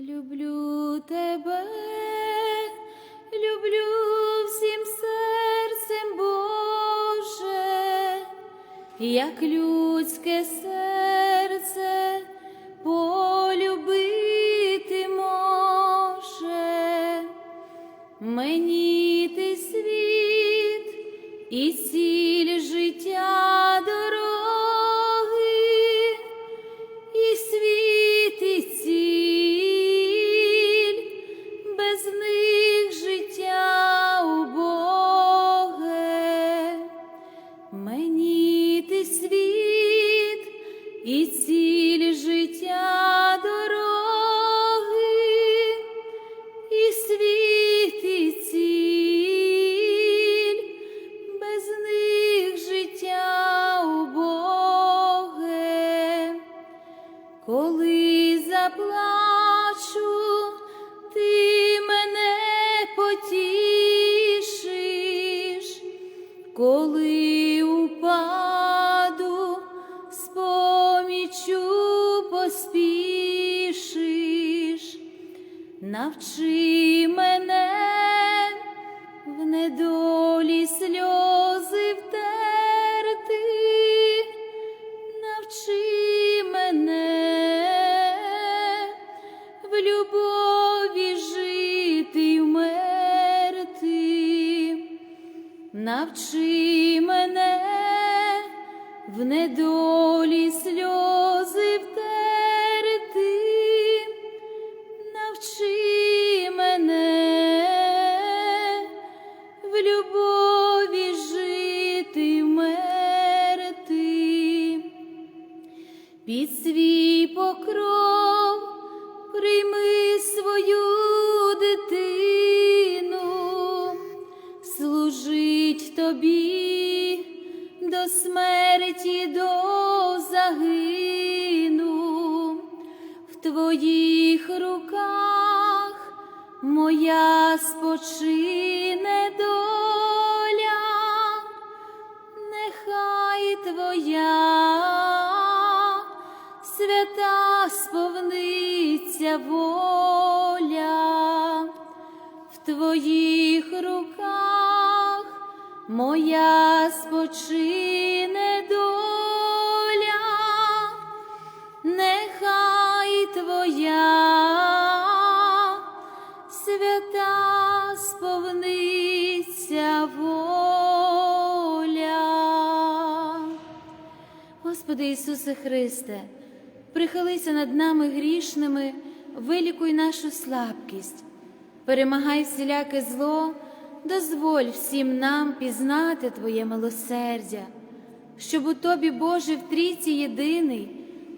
Люблю тебе, люблю всім серцем Боже, як людське серце коли упаду, з помічю поспішиш, навчи мене в недолі твоїх руках моя спочине доля. Нехай твоя свята сповниться воля, в твоїх руках моя спочине твоя свята сповниться воля. Господи Ісусе Христе, прихилися над нами грішними, вилікуй нашу слабкість, перемагай всіляке зло, дозволь всім нам пізнати Твоє милосердя, щоб у Тобі, Боже, в трійці єдиний,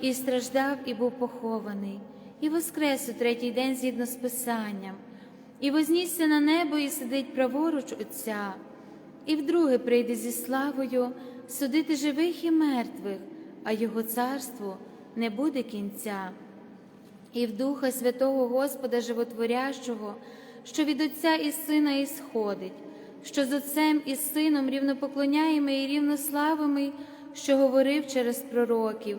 і страждав, і був похований, і воскрес у третій день згідно з Писанням, і вознісся на небо, і сидить праворуч Отця, і вдруге прийде зі славою судити живих і мертвих, а Його царству не буде кінця. І в Духа Святого Господа Животворящого, що від Отця і Сина ісходить, що з Отцем і Сином рівнопоклоняємо і рівнославими, що говорив через пророків,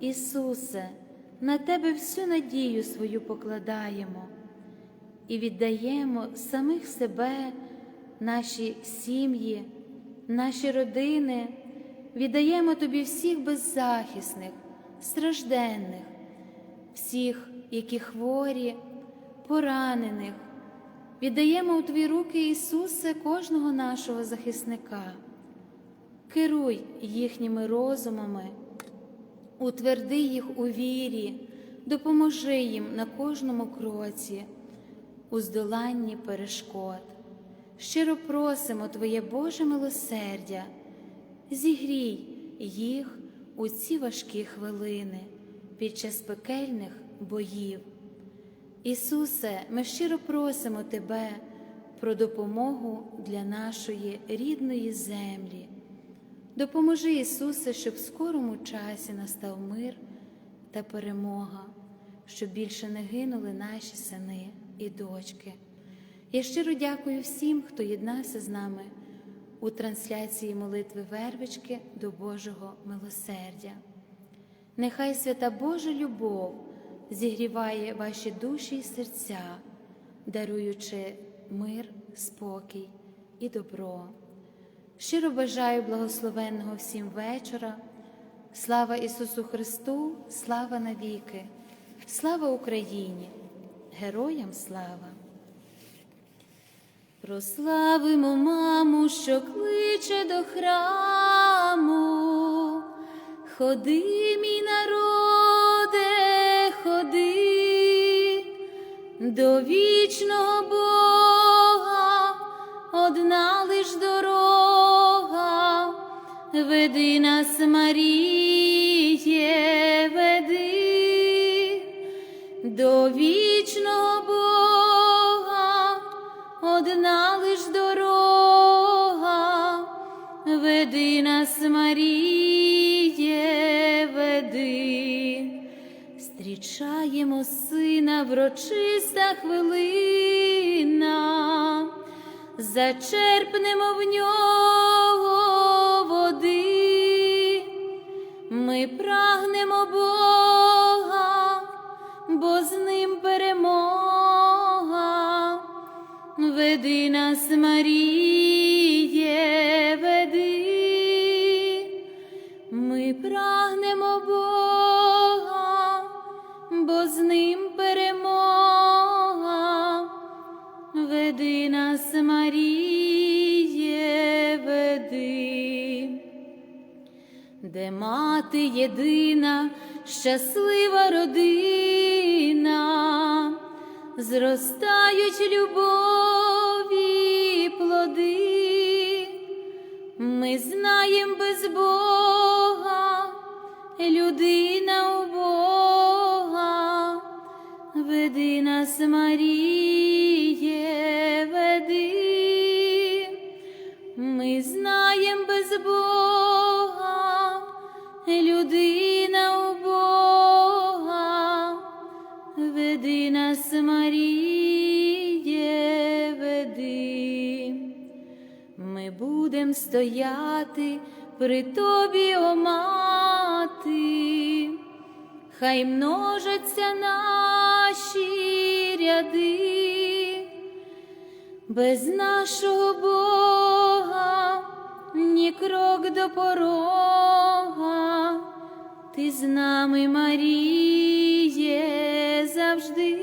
Ісусе, на Тебе всю надію свою покладаємо і віддаємо самих себе, наші сім'ї, наші родини, віддаємо Тобі всіх беззахисних, стражденних, всіх, які хворі, поранених. Віддаємо у Твої руки, Ісусе, кожного нашого захисника, керуй їхніми розумами утверди їх у вірі, допоможи їм на кожному кроці, у здоланні перешкод. Щиро просимо Твоє Боже милосердя, зігрій їх у ці важкі хвилини під час пекельних боїв. Ісусе, ми щиро просимо Тебе про допомогу для нашої рідної землі. Допоможи, Ісусе, щоб в скорому часі настав мир та перемога, щоб більше не гинули наші сини і дочки. Я щиро дякую всім, хто єднався з нами у трансляції молитви Вервички до Божого милосердя. Нехай свята Божа любов зігріває ваші душі і серця, даруючи мир, спокій і добро. Щиро бажаю благословенного всім вечора. Слава Ісусу Христу, слава навіки, слава Україні, героям слава. Прославимо маму, що кличе до храму, Ходи, мій народе, ходи до вічного Бога, веди нас, Маріє, веди до вічного Бога, одна лиш дорога, веди нас, Маріє, веди. Зустрічаємо сина врочиста хвилина, зачерпнемо в нього ми прагнемо Бога, бо з ним перемога. Веди нас, Маріє, веди, ми прагнемо Бога, бо з ним перемога. Веди нас, Маріє, веди де мати єдина, щаслива родина, зростають любові плоди, ми знаєм без Бога, людина у Бога, веди нас, Маріє, веди. Ми знаєм без Бога, людина у Бога, веди нас, Маріє, веди. Ми будем стояти при тобі, о мати, хай множаться наші ряди. Без нашого Бога ні крок до порога, ти з нами, Маріє, завжди,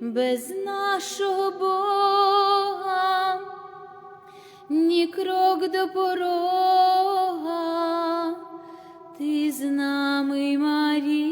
без нашого Бога ні крок до порога, ти з нами, Маріє,